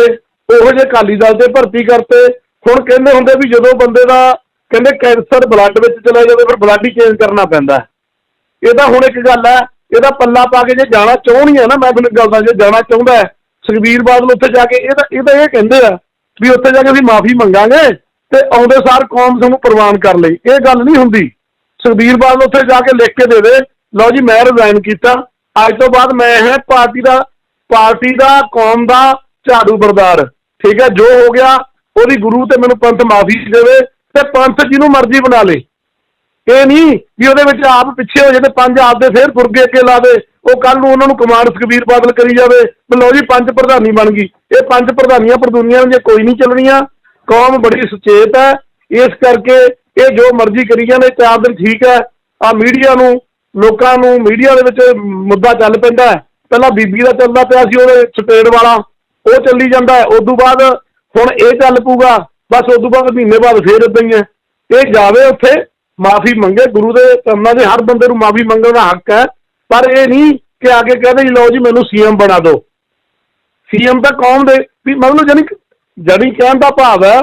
ਉਹੋ ਜਿਹੇ ਅਕਾਲੀ ਦਲ ਤੇ ਭਰਤੀ ਕਰਤੇ। ਹੁਣ ਕਹਿੰਦੇ ਹੁੰਦੇ ਵੀ ਜਦੋਂ ਬੰਦੇ ਦਾ ਕਹਿੰਦੇ ਕੈਂਸਰ ਬਲੱਡ ਵਿੱਚ ਚਲਾ ਜਾਵੇ, ਫਿਰ ਬਲੱਡ ਹੀ ਚੇਂਜ ਕਰਨਾ ਪੈਂਦਾ। ਹੈ। ਇਹ ਤਾਂ ਹੁਣ ਇੱਕ ਗੱਲ ਹੈ, ਇਹਦਾ ਪੱਲਾ ਪਾ ਕੇ ਜੇ ਜਾਣਾ ਚਾਹੁੰਦੀ ਹੈ ਨਾ, ਮੈਂ ਤੁਹਾਨੂੰ ਗੱਲ ਦੱਸ, ਜੇ ਜਾਣਾ ਚਾਹੁੰਦਾ ਸੁਖਬੀਰ ਬਾਦਲ ਉੱਥੇ ਜਾ ਕੇ, ਇਹ ਤਾਂ ਇਹ ਕਹਿੰਦੇ ਆ ਵੀ ਉੱਥੇ ਜਾ ਕੇ ਅਸੀਂ ਮਾਫੀ ਮੰਗਾਂਗੇ ਤੇ ਆਉਂਦੇ ਸਾਰ ਕੌਮ ਸਾਨੂੰ ਪ੍ਰਵਾਨ ਕਰ ਲਈ। ਇਹ ਗੱਲ ਨਹੀਂ ਹੁੰਦੀ। ਸੁਖਬੀਰ ਬਾਦਲ ਉੱਥੇ ਜਾ ਕੇ ਲਿਖ ਕੇ ਦੇਵੇ ਲਓ ਜੀ, ਮੈਂ ਰਿਜ਼ਾਈਨ ਕੀਤਾ। ਅੱਜ ਤੋਂ ਬਾਅਦ ਮੈਂ ਹੈ, ਪਾਰਟੀ ਦਾ ਪਾਰਟੀ ਦਾ, ਕੌਮ ਦਾ ਝਾੜੂ ਬਰਦਾਰ ਠੀਕ ਹੈ, ਜੋ ਹੋ ਗਿਆ, ਉਹਦੀ ਗੁਰੂ ਤੇ ਮੈਨੂੰ ਪੰਥ ਮਾਫੀ ਦੇਵੇ। ਤੇ ਪੰਥ ਜਿਹਨੂੰ ਮਰਜ਼ੀ ਬਣਾ ਲੇ। ਇਹ ਨਹੀਂ ਵੀ ਉਹਦੇ ਵਿੱਚ ਆਪ ਪਿੱਛੇ ਹੋ ਜਾਏ ਤੇ ਪੰਜ ਆਪ ਦੇ ਫੇਰ ਫੁਰਗੇ ਅੱਗੇ ਲਾਵੇ, ਉਹ ਕੱਲ ਨੂੰ ਉਹਨਾਂ ਨੂੰ ਕਮਾਂਡ ਸੁਖਬੀਰ ਬਾਦਲ ਕਰੀ ਜਾਵੇ, ਵੀ ਲਓ ਜੀ ਪੰਜ ਪ੍ਰਧਾਨੀ ਬਣ ਗਈ। ਇਹ ਪੰਜ ਪ੍ਰਧਾਨੀਆਂ ਪ੍ਰਦੂਨੀਆਂ ਜੇ ਕੋਈ ਨਹੀਂ ਚੱਲਣੀਆਂ, ਕੌਮ ਬੜੀ ਸੁਚੇਤ ਹੈ। ਇਸ ਕਰਕੇ ਇਹ ਜੋ ਮਰਜ਼ੀ ਕਰੀ ਜਾਂਦੇ ਚਾਰ ਦਿਨ ਠੀਕ ਹੈ। ਆ ਮੀਡੀਆ ਨੂੰ, ਲੋਕਾਂ ਨੂੰ, ਮੀਡੀਆ ਦੇ ਵਿੱਚ ਮੁੱਦਾ ਚੱਲ ਪੈਂਦਾ ਪਹਿਲਾਂ ਬੀਬੀ ਦਾ ਚੱਲਦਾ ਪਿਆ ਸੀ ਉਹਦੇ ਸਟੇਟ ਵਾਲਾ, ਉਹ ਚੱਲੀ ਜਾਂਦਾ ਹੈ। ਤੋਂ ਬਾਅਦ ਹੁਣ ਇਹ ਚੱਲ ਪੂਗਾ ਬਸ ਉਦੋਂ ਬਾਅਦ ਮਹੀਨੇ ਬਾਅਦ ਫੇਰ ਇਦਾਂ ਹੀ ਹੈ। ਇਹ ਜਾਵੇ ਉੱਥੇ ਮਾਫੀ ਮੰਗੇ ਗੁਰੂ ਦੇ ਚਰਨਾਂ ਦੇ ਹਰ ਬੰਦੇ ਨੂੰ ਮਾਫੀ ਮੰਗਣ ਦਾ ਹੱਕ ਹੈ। ਪਰ ਇਹ ਨਹੀਂ ਕਿ ਆ ਕੇ ਕਹਿੰਦੇ ਲਓ ਜੀ ਮੈਨੂੰ ਸੀਐਮ ਬਣਾ ਦਿਓ। ਸੀਐਮ ਤਾਂ ਕੌਮ ਦੇ ਵੀ ਮਤਲਬ ਜਾਨੀ ਜਾਨੀ ਕਹਿਣ ਦਾ ਭਾਵ ਹੈ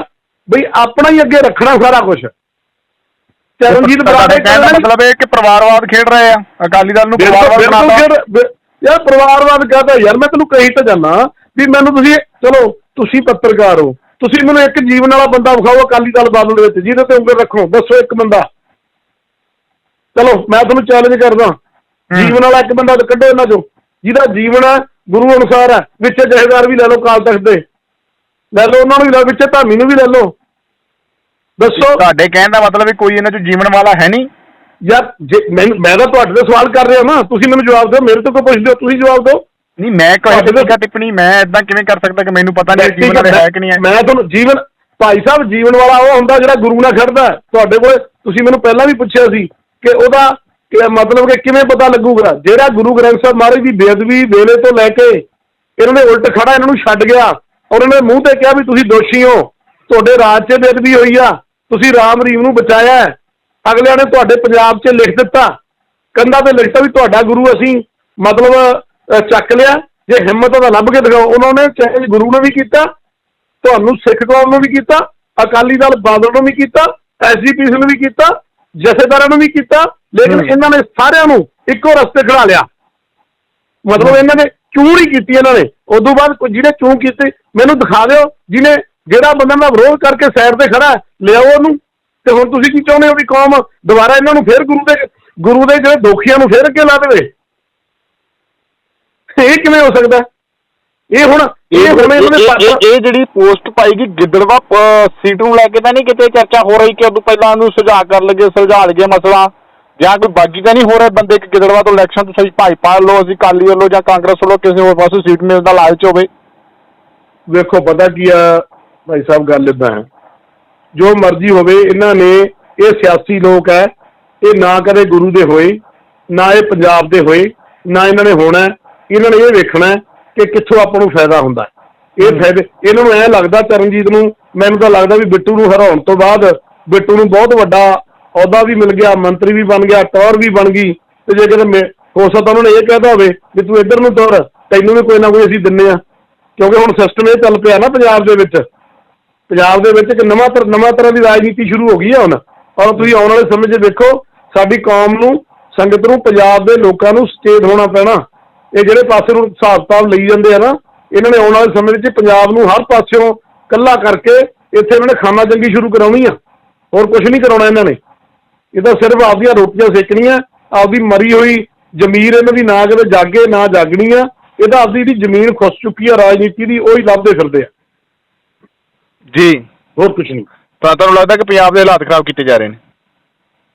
ਬਈ ਆਪਣਾ ਹੀ ਅੱਗੇ ਰੱਖਣਾ ਸਾਰਾ ਕੁਝ ਚਰਨਜੀਤ ਤੁਹਾਡੇ ਬਰਾੜੇ ਕਹਿਣ ਦਾ ਕਹਿੰਦੇ ਮਤਲਬ ਇਹ ਕਿ ਪਰਿਵਾਰਵਾਦ ਖੇਡ ਰਹੇ ਆ। ਅਕਾਲੀ ਦਲ ਨੂੰ ਪਰਿਵਾਰਵਾਦ ਬਣਾਤਾ ਯਾਰ ਪਰਿਵਾਰਵਾਦ ਕਹਤਾ ਯਾਰ ਮੈਂ ਤੈਨੂੰ ਕਹੀ ਤਾਂ ਜਾਨਾ ਵੀ ਮੈਨੂੰ ਤੁਸੀਂ ਚਲੋ ਤੁਸੀਂ ਪੱਤਰਕਾਰ ਹੋ। ਤੁਸੀਂ ਮੈਨੂੰ ਇੱਕ ਜੀਵਨ ਵਾਲਾ ਬੰਦਾ ਵਿਖਾਓ ਅਕਾਲੀ ਦਲ ਬਾਦਲ ਦੇ ਵਿੱਚ ਜਿਹਦੇ ਤੇ ਉਂਗਲ ਰੱਖੋ ਦੱਸੋ ਇੱਕ ਬੰਦਾ। ਚਲੋ ਮੈਂ ਤੁਹਾਨੂੰ ਚੈਲੰਜ ਕਰਦਾ। ਜੀਵਨ ਵਾਲਾ ਇੱਕ ਬੰਦਾ ਕੱਢੋ ਇਹਨਾਂ ਚੋਂ। ਜਿਹਦਾ ਜੀਵਨ ਹੈ ਗੁਰੂ ਅਨੁਸਾਰ ਹੈ ਵਿੱਚ ਜਹੇਦਾਰ ਵੀ ਲੈ ਲਓ ਕਾਲ ਤਖਤ ਦੇ। ਲੈ ਲਓ ਉਹਨਾਂ ਨੂੰ ਵੀ ਲੈ ਵਿੱਚ ਧਾਮੀ ਨੂੰ ਵੀ ਲੈ ਲਓ। ਦੱਸੋ। ਤੁਹਾਡੇ ਕਹਿਣ ਦਾ ਮਤਲਬ ਵੀ ਕੋਈ ਇਹਨਾਂ ਚ ਜੀਵਨ ਵਾਲਾ ਹੈ ਨਹੀਂ? ਯਾਰ ਜੇ ਮੈਨੂੰ ਮੈਂ ਤਾਂ ਤੁਹਾਡੇ ਤੋਂ ਸਵਾਲ ਕਰ ਰਿਹਾ ਨਾ ਤੁਸੀਂ ਮੈਨੂੰ ਜਵਾਬ ਦਿਓ ਮੇਰੇ ਤੋਂ ਕਿਉਂ ਪੁੱਛਦੇ ਹੋ ਤੁਸੀਂ ਜਵਾਬ ਦਿਓ। ਨਹੀਂ ਮੈਂ ਕੋਈ ਤੋਂ- ਟਿੱਪਣੀ ਮੈਂ ਇਦਾਂ ਕਿਵੇਂ ਕਰ ਸਕਦਾ ਕਿ ਮੈਨੂੰ ਪਤਾ ਨਹੀਂ ਜੀਵਨ ਵਾਲੇ ਹੈ ਕਿ ਨਹੀਂ ਹੈ। ਮੈਂ ਤੁਹਾਨੂੰ ਜੀਵਨ ਭਾਈ ਸਾਹਿਬ ਜੀਵਨ ਵਾਲਾ ਉਹ ਹੁੰਦਾ ਜਿਹੜਾ ਗੁਰੂ ਨਾਲ ਖੜਦਾ। ਤੁਹਾਡੇ ਕੋਲ ਤੁਸੀਂ ਮੈਨੂੰ ਪਹਿਲਾਂ ਵੀ ਪੁੱਛਿਆ ਸੀ ਕਿ ਉਹਦਾ ਕਿ ਮਤਲਬ ਕਿ ਕਿਵੇਂ ਪਤਾ ਲੱਗੂਗਾ? ਜਿਹੜਾ ਗੁਰੂ ਗ੍ਰੰਥ ਸਾਹਿਬ ਮਹਾਰਾਜ ਦੀ ਬੇਅਦਬੀ ਵੇਲੇ ਤੋਂ ਲੈ ਕੇ ਇਹਨਾਂ ਨੇ ਉਲਟ ਖੜਾ ਇਹਨਾਂ ਨੂੰ ਛੱਡ ਗਿਆ ਔਰ ਇਹਨਾਂ ਨੇ ਮੂੰਹ ਤੇ ਕਿਹਾ ਵੀ ਤੁਸੀਂ ਦੋਸ਼ੀ ਹੋ। ਤੁਹਾਡੇ ਰਾਜ 'ਚ ਬੇਅਦਬੀ ਹੋਈ ਆ। ਤੁਸੀਂ ਰਾਮ ਰੀਮ ਨੂੰ ਬਚਾਇਆ। ਅਗਲਿਆਂ ਨੇ ਤੁਹਾਡੇ ਪੰਜਾਬ 'ਚ ਲਿਖ ਦਿੱਤਾ। ਕੰਧਾਂ ਤੇ ਲਿਖਤਾ ਵੀ ਤੁਹਾਡਾ ਗੁਰੂ ਅਸੀਂ। ਮਤਲਬ ਚੱਕ ਲਿਆ ਜੇ ਹਿੰਮਤ ਉਹਦਾ ਲੱਭ ਕੇ ਦਿਖਾਓ। ਉਹਨਾਂ ਨੇ ਚਾਹੇ ਗੁਰੂ ਨੇ ਵੀ ਕੀਤਾ ਤੁਹਾਨੂੰ ਸਿੱਖ ਕੌਮ ਨੂੰ ਵੀ ਕੀਤਾ ਅਕਾਲੀ ਦਲ ਬਾਦਲ ਨੂੰ ਵੀ ਕੀਤਾ ਐਸਜੀਪੀਸੀ ਨੂੰ ਵੀ ਕੀਤਾ ਜਥੇਦਾਰਾਂ ਨੂੰ ਵੀ ਕੀਤਾ ਲੇਕਿਨ। ਇਹਨਾਂ ਨੇ ਸਾਰਿਆਂ ਨੂੰ ਇੱਕੋ ਰਸਤੇ ਖੜਾ ਲਿਆ। ਮਤਲਬ ਇਹਨਾਂ ਨੇ ਚੂੰ ਹੀ ਕੀਤੀ ਇਹਨਾਂ ਨੇ। ਉਦੋਂ ਬਾਅਦ ਜਿਹਨੇ ਚੂੰ ਕੀਤੀ ਮੈਨੂੰ ਦਿਖਾ ਦਿਓ ਜਿਹਨੇ ਜਿਹੜਾ ਬੰਦਾ ਦਾ ਵਿਰੋਧ ਕਰਕੇ ਸਾਈਡ ਤੇ ਖੜਾ ਲਿਆਓ ਉਹਨੂੰ। ਤੇ ਹੁਣ ਤੁਸੀਂ ਕੀ ਚਾਹੁੰਦੇ ਹੋ ਵੀ ਕੌਮ ਦੁਬਾਰਾ ਇਹਨਾਂ ਨੂੰ ਫੇਰ ਗੁਰੂ ਦੇ ਗੁਰੂ ਦੇ ਜਿਹੜੇ ਦੋਖੀਆਂ ਨੂੰ ਫੇਰ ਅੱਗੇ ਲਾ ਦੇਵੇ? ਇਹ ਕਿਵੇਂ ਹੋ ਸਕਦਾ? ਇਹ ਹੁਣ ਇਹ ਹੁਣ ਇਹਨਾਂ ਦੇ ਇਹ- ਪਾਸਾ- ਇਹ ਜਿਹੜੀ ਪੋਸਟ ਪਾਈਗੀ ਗਿੱਦੜਵਾ ਅਹ, ਸੀਟ ਨੂੰ ਲੈ ਕੇ ਤਾਂ ਨਹੀਂ ਕਿਤੇ ਚਰਚਾ ਹੋ ਰਹੀ ਕਿ ਉਦੋਂ ਪਹਿਲਾਂ ਉਹਨੂੰ ਸੁਝਾਅ ਕਰ ਲਗੇ ਸੁਲਝਾ ਲਗੇ ਮਸਲਾ। ਜਾਂ ਕੋਈ ਬਾਗੀ ਤਾਂ ਨਹੀਂ ਹੋ ਰਿਹਾ ਬੰਦੇ ਕਿ ਗਿੱਦੜਵਾ ਤੋਂ ਇਲੈਕਸ਼ਨ ਤੋਂ ਸਹੀ ਭਾਜਪਾ ਲੋ ਅਸੀਂ ਕਾਲੀ ਵੱਲੋਂ ਜਾਂ ਕਾਂਗਰਸ ਵੱਲੋਂ ਕਿਸੇ ਹੋਰ ਪਾਸੇ ਸੀਟ ਮਿਲਣ ਦਾ ਲਾਲਚ ਹੋਵੇ। ਵੇਖੋ ਪਤਾ ਕੀ ਆ ਭਾਈ ਸਾਹਿਬ ਗੱਲ ਇਦਾਂ ਹੈ। ਜੋ ਮਰਜ਼ੀ ਹੋਵੇ ਇਹਨਾਂ ਨੇ ਇਹ ਸਿਆਸੀ ਲੋਕ ਹੈ ਇਹ ਨਾ ਕਦੇ ਗੁਰੂ ਦੇ ਹੋਏ ਨਾ ਇਹ ਪੰਜਾਬ ਦੇ ਹੋਏ ਨਾ ਇਹਨਾਂ ਨੇ ਹੋਣਾ। ਇਹਨਾਂ ਨੇ ਇਹ ਵੇਖਣਾ ਹੈ ਕਿ ਕਿੱਥੋਂ ਆਪਾਂ ਨੂੰ ਫਾਇਦਾ ਹੁੰਦਾ ਹੈ। ਇਹ ਫਾਇਦੇ ਇਹਨਾਂ ਨੂੰ ਐ ਲੱਗਦਾ ਚਰਨਜੀਤ ਨੂੰ ਮੈਨੂੰ ਤਾਂ ਲੱਗਦਾ ਵੀ ਬਿੱਟੂ ਨੂੰ ਹਰਾਉਣ ਤੋਂ ਬਾਅਦ ਬਿੱਟੂ ਨੂੰ ਬਹੁਤ ਵੱਡਾ ਅਹੁਦਾ ਵੀ ਮਿਲ ਗਿਆ ਮੰਤਰੀ ਵੀ ਬਣ ਗਿਆ ਟੌਰ ਵੀ ਬਣ ਗਈ। ਤੇ ਜੇ ਕਿਤੇ ਮੇ- ਹੋ ਸਕਦਾ ਉਹਨਾਂ ਨੇ ਇਹ ਕਹਿਦਾ ਹੋਵੇ ਵੀ ਤੂੰ ਇੱਧਰ ਨੂੰ ਤੁਰ ਤੈਨੂੰ ਵੀ ਕੋਈ ਨਾ ਕੋਈ ਅਸੀਂ ਦਿੰਨੇ ਆ। ਕਿਉਂਕਿ ਹੁਣ ਸਿਸਟਮ ਇਹ ਚੱਲ ਪਿਆ ਨਾ ਪੰਜਾਬ ਦੇ ਵਿੱਚ। ਪੰਜਾਬ ਦੇ ਵਿੱਚ ਇੱਕ ਨਵਾਂ ਤਰ ਨਵਾਂ ਤਰ੍ਹਾਂ ਦੀ ਰਾਜਨੀਤੀ ਸ਼ੁਰੂ ਹੋ ਗਈ ਹੈ ਹੁਣ। ਔਰ ਤੁਸੀਂ ਆਉਣ ਵਾਲੇ ਸਮੇਂ 'ਚ ਦੇਖੋ ਸਾਡੀ ਕੌਮ ਨੂੰ ਸੰਗਤ ਨੂੰ ਪੰਜਾਬ ਦੇ ਲੋਕਾਂ ਨੂੰ ਸੁਚੇਤ ਹੋਣਾ ਪੈਣਾ। ਇਹ ਜਿਹੜੇ ਪਾਸੇ ਨੂੰ ਹਿਸਾਬ ਕਿਤਾਬ ਲਈ ਜਾਂਦੇ ਆ ਨਾ ਇਹਨਾਂ ਨੇ ਆਉਣ ਵਾਲੇ ਸਮੇਂ ਵਿੱਚ ਪੰਜਾਬ ਨੂੰ ਹਰ ਪਾਸਿਓਂ ਕੱਲਾ ਕਰਕੇ ਇੱਥੇ ਇਹਨਾਂ ਨੇ ਖਾਣਾ ਜੰਗੀ ਸ਼ੁਰੂ ਕਰਾਉਣੀ ਆ। ਹੋਰ ਕੁਝ ਨਹੀਂ ਕਰਾਉਣਾ ਇਹਨਾਂ ਨੇ। ਇਹ ਤਾਂ ਸਿਰਫ ਆਪਦੀਆਂ ਰੋਟੀਆਂ ਸੇਕਣੀਆਂ ਆਪਦੀ ਮਰੀ ਹੋਈ ਜ਼ਮੀਰ ਇਹਨਾਂ ਦੀ ਨਾ ਕਿਤੇ ਜਾਗੇ ਨਾ ਜਾਗਣੀ ਆ। ਇਹ ਤਾਂ ਆਪਦੀ ਜਿਹੜੀ ਜ਼ਮੀਨ ਖੁੱਸ ਚੁੱਕੀ ਆ ਰਾਜਨੀਤੀ ਦੀ ਉਹ ਲੱਭਦੇ ਫਿਰਦੇ ਆ। ਜੀ। ਹੋਰ ਕੁਝ ਨਹੀਂ। ਤਾਂ ਤੁਹਾਨੂੰ ਲੱਗਦਾ ਕਿ ਪੰਜਾਬ ਦੇ ਹਾਲਾਤ ਖਰਾਬ ਕੀਤੇ ਜਾ ਰਹੇ ਨੇ?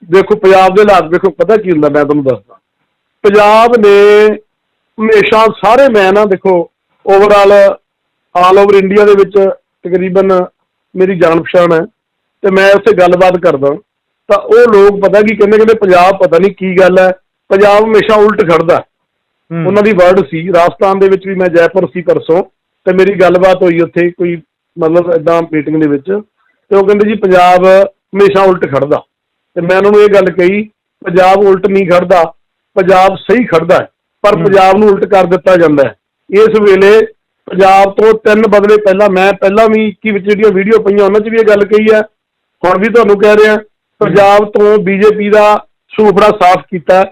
ਦੇਖੋ ਪੰਜਾਬ ਦੇ ਹਾਲਾਤ ਵੇਖੋ ਪਤਾ ਕੀ ਹੁੰਦਾ ਮੈਂ ਤੁਹਾਨੂੰ ਦੱਸਦਾ। ਪੰਜਾਬ ਨੇ ਹਮੇਸ਼ਾ ਸਾਰੇ ਮੈਂ ਨਾ ਦੇਖੋ ਓਵਰਆਲ ਆਲ ਓਵਰ ਇੰਡੀਆ ਦੇ ਵਿੱਚ ਤਕਰੀਬਨ ਮੇਰੀ ਜਾਣ ਪਛਾਣ ਹੈ ਤੇ ਮੈਂ ਉੱਥੇ ਗੱਲਬਾਤ ਕਰਦਾ ਤਾਂ ਉਹ ਲੋਕ ਪਤਾ ਕੀ ਕਹਿੰਦੇ ਕਹਿੰਦੇ ਪੰਜਾਬ ਪਤਾ ਨਹੀਂ ਕੀ ਗੱਲ ਹੈ। ਪੰਜਾਬ ਹਮੇਸ਼ਾ ਉਲਟ ਖੜਦਾ ਉਹਨਾਂ ਦੀ ਵਰਡ ਸੀ ਰਾਜਸਥਾਨ ਦੇ ਵਿੱਚ ਵੀ ਮੈਂ ਜੈਪੁਰ ਸੀ ਪਰਸੋਂ ਤੇ ਮੇਰੀ ਗੱਲਬਾਤ ਹੋਈ ਉੱਥੇ ਕੋਈ ਮਤਲਬ ਇਦਾਂ ਮੀਟਿੰਗ ਦੇ ਵਿੱਚ। ਤੇ ਉਹ ਕਹਿੰਦੇ ਜੀ ਪੰਜਾਬ ਹਮੇਸ਼ਾ ਉਲਟ ਖੜਦਾ ਤੇ ਮੈਂ ਉਹਨਾਂ ਨੂੰ ਇਹ ਗੱਲ ਕਹੀ ਪੰਜਾਬ ਉਲਟ ਨਹੀਂ ਖੜਦਾ ਪੰਜਾਬ ਸਹੀ ਖੜਦਾ ਹੈ। ਪਰ ਪੰਜਾਬ ਨੂੰ ਉਲਟ ਕਰ ਦਿੱਤਾ ਜਾਂਦਾ ਹੈ। ਇਸ ਵੇਲੇ ਪੰਜਾਬ ਤੋਂ ਤਿੰਨ ਬਦਲੇ ਪਹਿਲਾਂ ਮੈਂ ਪਹਿਲਾਂ ਵੀ 21 ਵਿੱਚ ਜਿਹੜੀਆਂ ਵੀਡੀਓ ਪਈਆਂ ਉਹਨਾਂ 'ਚ ਵੀ ਇਹ ਗੱਲ ਕਹੀ ਹੈ। ਹੁਣ ਵੀ ਤੁਹਾਨੂੰ ਕਹਿ ਰਿਹਾ ਪੰਜਾਬ ਤੋਂ ਬੀਜੇਪੀ ਦਾ ਸੂਫੜਾ ਸਾਫ਼ ਕੀਤਾ।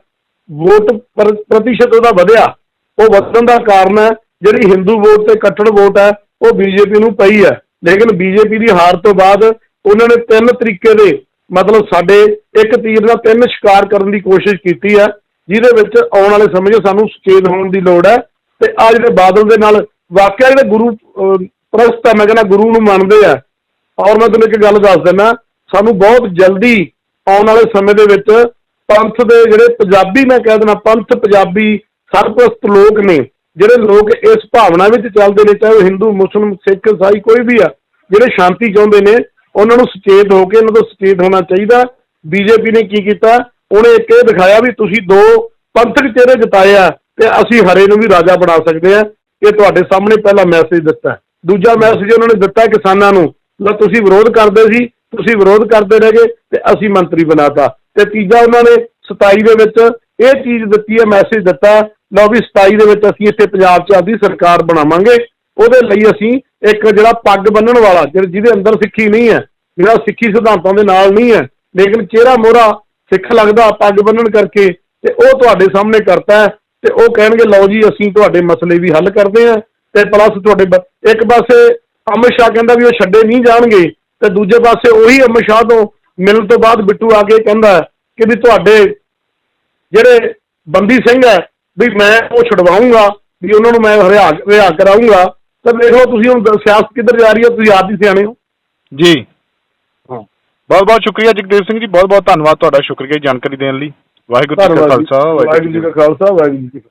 ਵੋਟ ਪ੍ਰ- ਪ੍ਰਤੀਸ਼ਤ ਉਹਦਾ ਵਧਿਆ। ਉਹ ਵਧਣ ਦਾ ਕਾਰਨ ਹੈ ਜਿਹੜੀ ਹਿੰਦੂ ਵੋਟ ਤੇ ਕੱਟੜ ਵੋਟ ਹੈ ਉਹ ਬੀਜੇਪੀ ਨੂੰ ਪਈ ਹੈ। ਲੇਕਿਨ ਬੀਜੇਪੀ ਦੀ ਹਾਰ ਤੋਂ ਬਾਅਦ ਉਹਨਾਂ ਨੇ ਤਿੰਨ ਤਰੀਕੇ ਦੇ ਮਤਲਬ ਸਾਡੇ ਇੱਕ ਤੀਰ ਨਾਲ ਤਿੰਨ ਸ਼ਿਕਾਰ ਕਰਨ ਦੀ ਕੋਸ਼ਿਸ਼ ਕੀਤੀ ਹੈ। ਜਿਹਦੇ ਵਿੱਚ ਆਉਣ ਵਾਲੇ ਸਮੇਂ 'ਚ ਸਾਨੂੰ ਸੁਚੇਤ ਹੋਣ ਦੀ ਲੋੜ ਹੈ ਤੇ ਆ ਜਿਹੜੇ ਬਾਦਲ ਦੇ ਨਾਲ ਵਾਕਿਆ ਜਿਹੜੇ ਗੁਰੂ ਅਹ, ਪ੍ਰਸਤ ਹੈ ਮੈਂ ਕਹਿੰਦਾ ਗੁਰੂ ਨੂੰ ਮੰਨਦੇ ਆ। ਔਰ ਮੈਂ ਤੁਹਾਨੂੰ ਇੱਕ ਗੱਲ ਦੱਸ ਦਿੰਦਾ ਸਾਨੂੰ ਬਹੁਤ ਜਲਦੀ ਆਉਣ ਵਾਲੇ ਸਮੇਂ ਦੇ ਵਿੱਚ ਪੰਥ ਦੇ ਜਿਹੜੇ ਪੰਜਾਬੀ ਮੈਂ ਕਹਿ ਦਿੰਦਾ ਪੰਥ ਪੰਜਾਬੀ ਸਰਪ੍ਰਸਤ ਲੋਕ ਨੇ ਜਿਹੜੇ ਲੋਕ ਇਸ ਭਾਵਨਾ ਵਿੱਚ ਚੱਲਦੇ ਨੇ ਚਾਹੇ ਉਹ ਹਿੰਦੂ ਮੁਸਲਮ ਸਿੱਖ ਈਸਾਈ ਕੋਈ ਵੀ ਆ ਜਿਹੜੇ ਸ਼ਾਂਤੀ ਚਾਹੁੰਦੇ ਨੇ ਉਹਨਾਂ ਨੂੰ ਸੁਚੇਤ ਹੋ ਕੇ ਇਹਨਾਂ ਤੋਂ ਸੁਚੇਤ ਹੋਣਾ ਚਾਹੀਦਾ। ਬੀਜੇਪੀ ਨੇ ਕੀ ਕੀਤਾ? ਉਹਨੇ ਇੱਕ ਇਹ ਦਿਖਾਇਆ ਵੀ ਤੁਸੀਂ ਦੋ ਪੰਥਕ ਚਿਹਰੇ ਜਿਤਾਏ ਆ ਤੇ ਅਸੀਂ ਹਰੇ ਨੂੰ ਵੀ ਰਾਜਾ ਬਣਾ ਸਕਦੇ ਆ। ਇਹ ਤੁਹਾਡੇ ਸਾਹਮਣੇ ਪਹਿਲਾ ਮੈਸੇਜ ਦਿੱਤਾ ਦੂਜਾ ਮੈਸੇਜ ਉਹਨਾਂ ਨੇ ਦਿੱਤਾ ਕਿਸਾਨਾਂ ਨੂੰ, ਲੈ ਤੁਸੀਂ ਵਿਰੋਧ ਕਰਦੇ ਸੀ, ਤੁਸੀਂ ਵਿਰੋਧ ਕਰਦੇ ਰਹਿ ਗਏ ਤੇ ਅਸੀਂ ਮੰਤਰੀ ਬਣਾਤਾ। ਤੇ ਤੀਜਾ ਉਹਨਾਂ ਨੇ 27 ਦੇ ਵਿੱਚ ਇਹ ਚੀਜ਼ ਦਿੱਤੀ ਹੈ ਮੈਸੇਜ ਦਿੱਤਾ, ਲਓ ਵੀ 27 ਦੇ ਵਿੱਚ ਅਸੀਂ ਇੱਥੇ ਪੰਜਾਬ 'ਚ ਆਪਦੀ ਸਰਕਾਰ ਬਣਾਵਾਂਗੇ। ਉਹਦੇ ਲਈ ਅਸੀਂ ਇੱਕ ਜਿਹੜਾ ਪੱਗ ਬੰਨਣ ਵਾਲਾ, ਜਿਹੜਾ ਜਿਹਦੇ ਅੰਦਰ ਸਿੱਖੀ ਨਹੀਂ ਹੈ, ਜਿਹੜਾ ਸਿੱਖੀ ਸਿਧਾਂਤਾਂ ਦੇ ਨਾਲ ਨਹੀਂ ਹੈ, ਲੇਕਿਨ ਚਿਹਰਾ ਮੋਹਰਾ ਸਿੱਖ ਲੱਗਦਾ ਪੱਗ ਬੰਨਣ ਕਰਕੇ ਤੇ ਉਹ ਤੁਹਾਡੇ ਸਾਹਮਣੇ ਕਰਤਾ ਤੇ ਉਹ ਕਹਿਣਗੇ, ਲਓ ਜੀ, ਅਸੀਂ ਤੁਹਾਡੇ ਮਸਲੇ ਵੀ ਹੱਲ ਕਰਦੇ ਹਾਂ ਤੇ ਪਲੱਸ ਤੁਹਾਡੇ ਇੱਕ ਪਾਸੇ ਅਮਿਤ ਸ਼ਾਹ ਕਹਿੰਦਾ ਵੀ ਉਹ ਛੱਡੇ ਨਹੀਂ ਜਾਣਗੇ ਤੇ ਦੂਜੇ ਪਾਸੇ ਉਹੀ ਅਮਿਤ ਸ਼ਾਹ ਤੋਂ ਮਿਲਣ ਤੋਂ ਬਾਅਦ ਬਿੱਟੂ ਆ ਕੇ ਕਹਿੰਦਾ ਕਿ ਵੀ ਤੁਹਾਡੇ ਜਿਹੜੇ ਬੰਦੀ ਸਿੰਘ ਹੈ ਵੀ ਮੈਂ ਉਹ ਛਡਵਾਉਂਗਾ, ਵੀ ਉਹਨਾਂ ਨੂੰ ਮੈਂ ਹਰਿਆ ਰਿਹਾ ਕਰਾਉਂਗਾ। ਤਾਂ ਦੇਖ ਲਓ ਤੁਸੀਂ ਹੁਣ ਸਿਆਸਤ ਕਿੱਧਰ ਜਾ ਰਹੀ ਹੈ, ਤੁਸੀਂ ਆਪ ਹੀ ਸਿਆਣੇ ਹੋ। ਜੀ। ਬਹੁਤ ਬਹੁਤ ਸ਼ੁਕਰੀਆ ਜਗਦੇਵ ਸਿੰਘ ਜੀ ਬਹੁਤ ਬਹੁਤ ਧੰਨਵਾਦ ਤੁਹਾਡਾ ਸ਼ੁਕਰੀਆ ਜਾਣਕਾਰੀ ਦੇਣ ਲਈ ਵਾਹਿਗੁਰੂ ਜੀ ਕਾ। ਖਾਲਸਾ ਵਾਹਿਗੁਰੂ ਜੀ ਕਾ ਖਾਲਸਾ ਵਾਹਿਗੁਰੂ ਜੀ ਕੀ ਫਤਿਹ